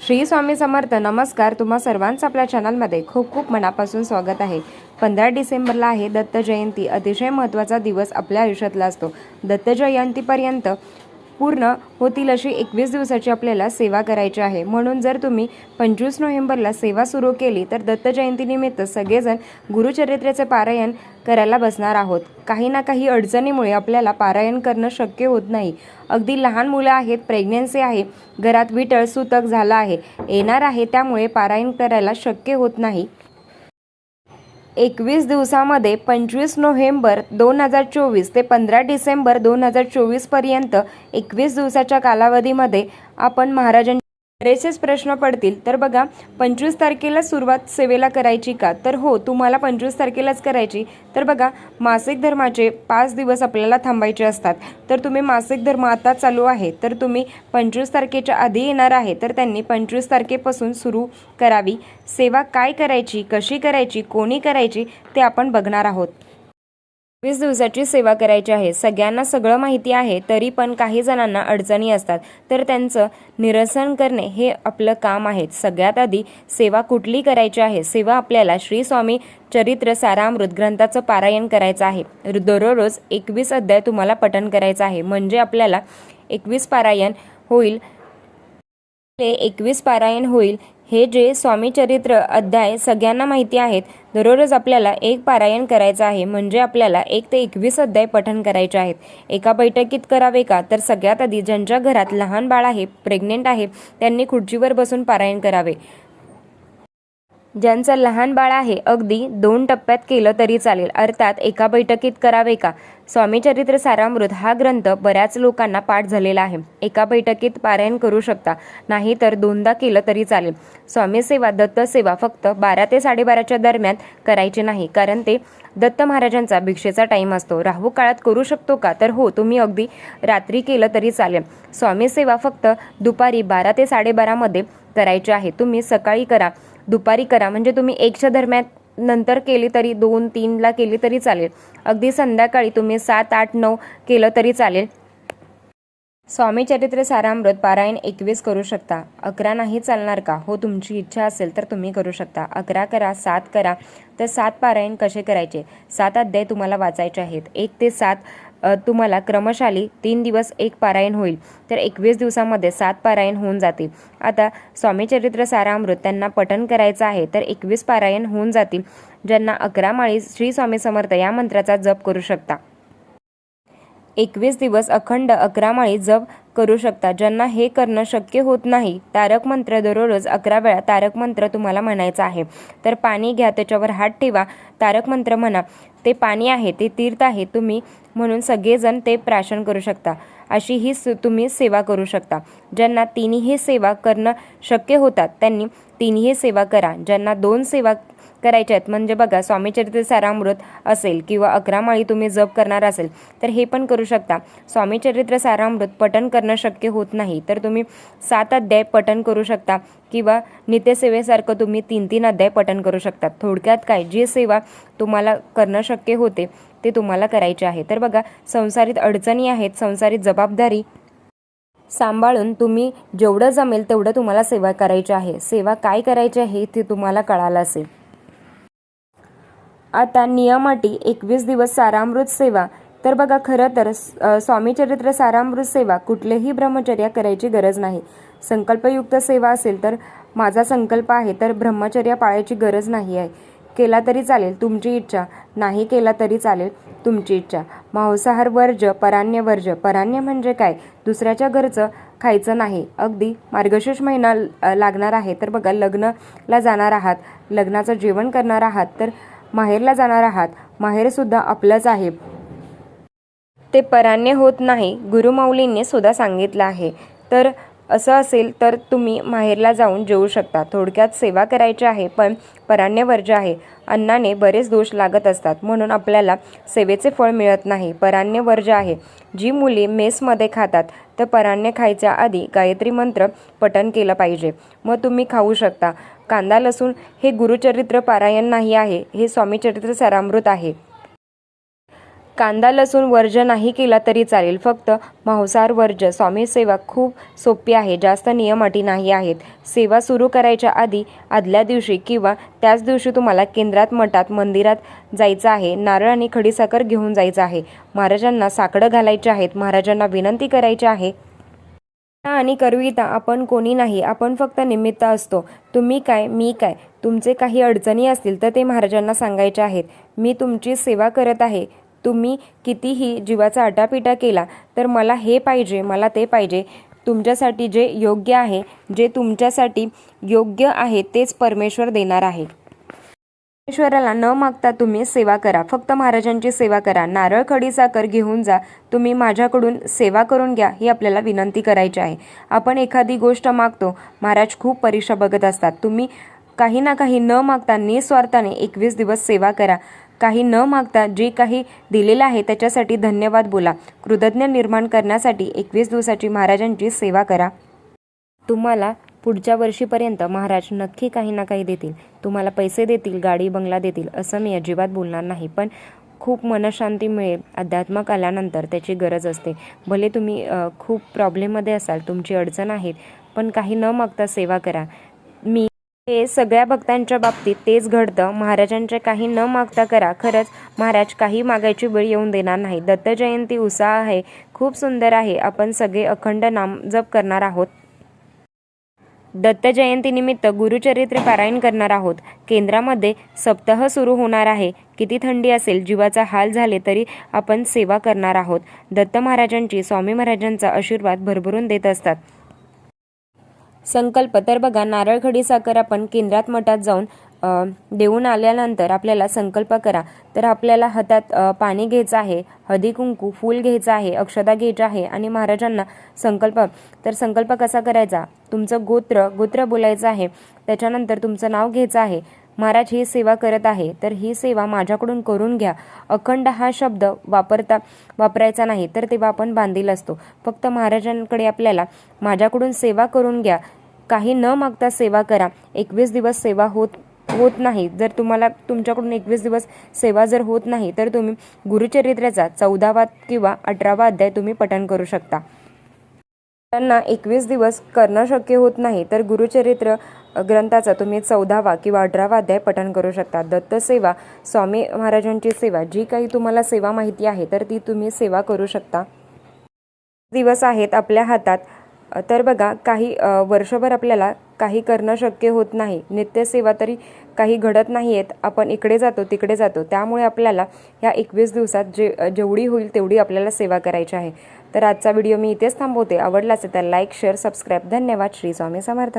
श्री स्वामी समर्थ नमस्कार. तुम्हा सर्वांचं आपल्या चॅनलमध्ये खूप खूप मनापासून स्वागत आहे. पंधरा डिसेंबरला आहे दत्त जयंती. अतिशय महत्त्वाचा दिवस आपल्या आयुष्यातला असतो. दत्त जयंतीपर्यंत पूर्ण होतील अशी एकवीस दिवसाची आपल्याला सेवा करायची आहे. म्हणून जर तुम्ही पंचवीस नोव्हेंबरला सेवा सुरू केली तर दत्त जयंतीनिमित्त सगळेजण गुरुचरित्रेचे पारायण करायला बसणार आहोत. काही ना काही अडचणीमुळे आपल्याला पारायण करणं शक्य होत नाही. अगदी लहान मुलं आहेत प्रेग्नेन्सी आहे घरात विटळ सुतक झाला आहे येणार आहे त्यामुळे पारायण करायला शक्य होत नाही. एकवीस दिवसामध्ये पंचवीस नोव्हेंबर दोन हजार चोवीस ते पंधरा डिसेंबर दोन हजार चोवीसपर्यंत एकवीस दिवसाच्या कालावधीमध्ये आपण महाराजां बरेचसेच प्रश्न पडतील. तर बघा पंचवीस तारखेला सुरुवात सेवेला करायची का? तर हो तुम्हाला पंचवीस तारखेलाच करायची. तर बघा मासिक धर्माचे पाच दिवस आपल्याला थांबायचे असतात. तर तुम्ही मासिक धर्म आता चालू आहे. तर तुम्ही पंचवीस तारखेच्या आधी येणार आहे. तर त्यांनी पंचवीस तारखेपासून सुरू करावी. सेवा काय करायची कशी करायची कोणी करायची ते आपण बघणार आहोत. वीस दिवसाची सेवा करायची आहे. सगळ्यांना सगळं माहिती आहे तरी पण काही जणांना अडचणी असतात. तर त्यांचं निरसन करणे हे आपलं काम आहे. सगळ्यात आधी सेवा कुठली करायची आहे? सेवा आपल्याला श्री स्वामी चरित्र सारामृत ग्रंथाचं पारायण करायचं आहे. दररोज एकवीस अध्याय तुम्हाला पठण करायचं आहे. म्हणजे आपल्याला एकवीस पारायण होईल. ते एकवीस पारायण होईल हे जे स्वामी चरित्र अध्याय सगळ्यांना माहिती आहेत दररोज आपल्याला एक पारायण करायचं आहे म्हणजे आपल्याला एक ते एकवीस अध्याय पठण करायचे आहेत. एका बैठकीत करावे का? तर सगळ्यात आधी ज्यांच्या घरात लहान बाळ आहे प्रेग्नेंट आहे त्यांनी खुर्चीवर बसून पारायण करावे. ज्यांचं लहान बाळ आहे अगदी दोन टप्प्यात केलं तरी चालेल. अर्थात एका बैठकीत करावे का? स्वामी चरित्र सारामृत हा ग्रंथ बऱ्याच लोकांना पाठ झालेला आहे. एका बैठकीत पारायण करू शकता नाही तर दोनदा केलं तरी चालेल. स्वामी सेवा दत्त सेवा फक्त बारा ते साडेबाराच्या दरम्यान करायची नाही कारण ते दत्त महाराजांचा भिक्षेचा टाईम असतो. राहू काळात करू शकतो का? तर हो तुम्ही अगदी रात्री केलं तरी चालेल. स्वामी सेवा फक्त दुपारी बारा ते साडेबारामध्ये करायची आहे. तुम्ही सकाळी करा. दुपारी करा. म्हणजे तुम्ही एकच्या दरम्यान नंतर केली तरी दोन तीनला केली तरी चालेल. अगदी संध्याकाळी तुम्ही सात आठ नऊ केलं तरी चालेल. स्वामी चरित्र सारामृत पारायण एकवीस करू शकता. अकरा नाही चालणार का? हो तुमची इच्छा असेल तर तुम्ही करू शकता. अकरा करा सात करा. तर सात पारायण कसे करायचे? सात अध्याय तुम्हाला वाचायचे आहेत. एक ते सात तुम्हाला क्रमशाली तीन दिवस एक पारायण होईल. तर एकवीस दिवसामध्ये सात पारायण होऊन जातील. आता स्वामी चरित्र सारामृत त्यांना पठण करायचं आहे तर एकवीस पारायण होऊन जातील. ज्यांना अकरा माळी श्री स्वामी समर्थ या मंत्राचा जप करू शकता. एकवीस दिवस अखंड अकरा माळी जप करू शकता. ज्यांना हे करणं शक्य होत नाही तारक मंत्र दररोज अकरा वेळा तारक मंत्र तुम्हाला म्हणायचं आहे. तर पाणी घ्या त्याच्यावर हात ठेवा. तारक मंत्र म्हणा ते पाणी आहे ते तीर्थ आहे तुम्ही म्हणून सगळेजण ते प्राशन करू शकता. अशी ही तुम्ही सेवा करू शकता. ज्यांना तिन्ही सेवा करणं शक्य होतात त्यांनी तिन्ही सेवा करा. ज्यांना दोन सेवा करायच्या आहेत म्हणजे बघा स्वामी चरित्र सारामृत असेल किंवा अकरा माळी तुम्ही जप करणार असेल तर हे पण करू शकता. स्वामी चरित्र सारामृत पठण करणं शक्य होत नाही तर तुम्ही सात अध्याय पठण करू शकता किंवा नित्यसेवेसारखं तुम्ही तीन तीन अध्याय पठण करू शकता. थोडक्यात काय? जी सेवा तुम्हाला करणं शक्य होते ते तुम्हाला करायचे आहे. तर बघा संसारित अडचणी आहेत संसारित जबाबदारी. सांभाळून तुम्ही जेवढं जमेल तेवढं तुम्हाला सेवा करायची आहे. सेवा काय करायची आहे ते तुम्हाला कळालं असेल. आता नियमाटी एकवीस दिवस सारामृत सेवा. तर बघा खरं तर स्वामी चरित्र सारामृत सेवा कुठलेही ब्रह्मचर्या करायची गरज नाही. संकल्पयुक्त सेवा असेल तर माझा संकल्प आहे तर ब्रह्मचर्या पाळायची गरज नाही आहे. केला तरी चालेल तुमची इच्छा. नाही केला तरी चालेल तुमची इच्छा. मांसाहार वर्ज परान्य वर्ज. पराण्य म्हणजे काय? दुसऱ्याच्या घरचं खायचं नाही. अगदी मार्गशीर्ष महिना लागणार आहे. तर बघा लग्नला जाणार आहात लग्नाचं जेवण करणार आहात तर माहेरला जाणार आहात. माहेरसुद्धा आपलंच आहे. ते पराण्य होत नाही गुरुमाऊलींनी सुद्धा सांगितलं आहे. तर असं असेल तर तुम्ही माहेरला जाऊन जेवू शकता. थोडक्यात सेवा करायची आहे पण परान्य वर्ज आहे. अन्नाने बरेच दोष लागत असतात. म्हणून आपल्याला सेवेचे फळ मिळत नाही. परान्य वर्ज आहे. जी मुली मेसमध्ये खातात तर परान्य खायच्या आधी गायत्री मंत्र पठण केलं पाहिजे. मग तुम्ही खाऊ शकता. कांदा लसूण हे गुरुचरित्र पारायण नाही आहे. हे स्वामी चरित्र सारामृत आहे. कांदा लसूण वर्ज नाही केला तरी चालेल. फक्त मांसाहार वर्ज स्वामी सेवा खूप सोपी आहे. जास्त नियम अटी नाही आहेत. सेवा सुरू करायच्या आधी आदल्या दिवशी किंवा त्याच दिवशी तुम्हाला केंद्रात मठात मंदिरात जायचं आहे. नारळ आणि खडीसाखर घेऊन जायचं आहे. महाराजांना साकडं घालायचे आहेत. महाराजांना विनंती करायची आहे. आणि करविता आपण कोणी नाही. आपण फक्त निमित्त असतो. तुम्ही काय? मी काय? तुमचे काही अडचणी असतील तर ते महाराजांना सांगायचे आहेत. मी तुमची सेवा करत आहे. तुम्ही कितीही जीवाचा आटापिटा केला तर मला हे पाहिजे मला ते पाहिजे. तुमच्यासाठी जे योग्य आहे जे तुमच्यासाठी योग्य आहे तेच परमेश्वर देणार आहे. परमेश्वराला न मागता तुम्ही सेवा करा. फक्त महाराजांची सेवा करा. नारळ खडी साखर घेऊन जा. तुम्ही माझ्याकडून सेवा करून घ्या ही आपल्याला विनंती करायची आहे. आपण एखादी गोष्ट मागतो महाराज खूप परीक्षा बघत असतात. तुम्ही काही ना काही न मागता निस्वार्थाने एकवीस दिवस सेवा करा. काही न मागता जे काही दिलेलं आहे त्याच्यासाठी धन्यवाद बोला. कृतज्ञ निर्माण करण्यासाठी एकवीस दिवसाची महाराजांची सेवा करा. तुम्हाला पुढच्या वर्षीपर्यंत महाराज नक्की काही ना काही देतील. तुम्हाला पैसे देतील गाडी बंगला देतील असं मी अजिबात बोलणार नाही. पण खूप मनशांती मिळेल. अध्यात्मक आल्यानंतर त्याची गरज असते. भले तुम्ही खूप प्रॉब्लेममध्ये असाल तुमची अडचण आहेत पण काही न मागता सेवा करा. मी हे सगळ्या भक्तांच्या बाबतीत तेच घडतं. महाराजांचे काही न मागता करा. खरंच महाराज काही मागायची वेळ येऊन देणार नाही. दत्त जयंती उत्साह आहे. खूप सुंदर आहे. आपण सगळे अखंड नाम जप करणार आहोत. दत्त जयंतीनिमित्त गुरुचरित्र पारायण करणार आहोत. केंद्रामध्ये सप्ताह सुरू होणार आहे. किती थंडी असेल जीवाचा हाल झाले तरी आपण सेवा करणार आहोत. दत्त महाराजांची स्वामी महाराजांचा आशीर्वाद भरभरून देत असतात. संकल्प. तर बघा नारळखडी साखर आपण केंद्रात मठात जाऊन देऊन आल्यानंतर आपल्याला संकल्प करा. तर आपल्याला हातात पाणी घ्यायचं आहे हदी कुंकू फूल घ्यायचं आहे अक्षदा घ्यायचं आहे आणि महाराजांना संकल्प. तर संकल्प कसा करायचा? तुमचं गोत्र गोत्र बोलायचं आहे. त्याच्यानंतर तुमचं नाव घ्यायचं आहे. महाराज ही सेवा करत आहे तर ही सेवा माझ्याकडून करून घ्या. अखंड हा शब्द वापरता वापरायचा नाही तर तेव्हा आपण बांधील असतो. फक्त महाराजांकडे आपल्याला माझ्याकडून सेवा करून घ्या. काही न मागता सेवा करा. एकवीस दिवस सेवा होत होत नाही. जर तुम्हाला तुमच्याकडून एकवीस दिवस सेवा जर होत नाही तर तुम्ही गुरुचरित्राचा चौदावा किंवा अठरावा अध्याय तुम्ही पठण करू शकता. त्यांना एकवीस दिवस करणं शक्य होत नाही तर गुरुचरित्र ग्रंथाचा तुम्ही चौदावा किंवा अठरावा अध्याय पठण करू शकता. दत्तसेवा स्वामी महाराजांची सेवा जी काही तुम्हाला सेवा माहिती आहे तर ती तुम्ही सेवा करू शकता. दिवस आहेत आपल्या हातात तर बघा काही वर्षभर आपल्याला काही करणं शक्य होत नाही. नित्यसेवा तरी काही घडत नाही आहेत आपण इकडे जातो तिकडे जातो. त्यामुळे आपल्याला ह्या एकवीस दिवसात जे जेवढी होईल तेवढी आपल्याला सेवा करायची आहे. तर आजचा व्हिडिओ मी इथेच थांबवते. आवडला असेल तर लाईक शेअर सबस्क्राईब. धन्यवाद. श्री स्वामी समर्थ.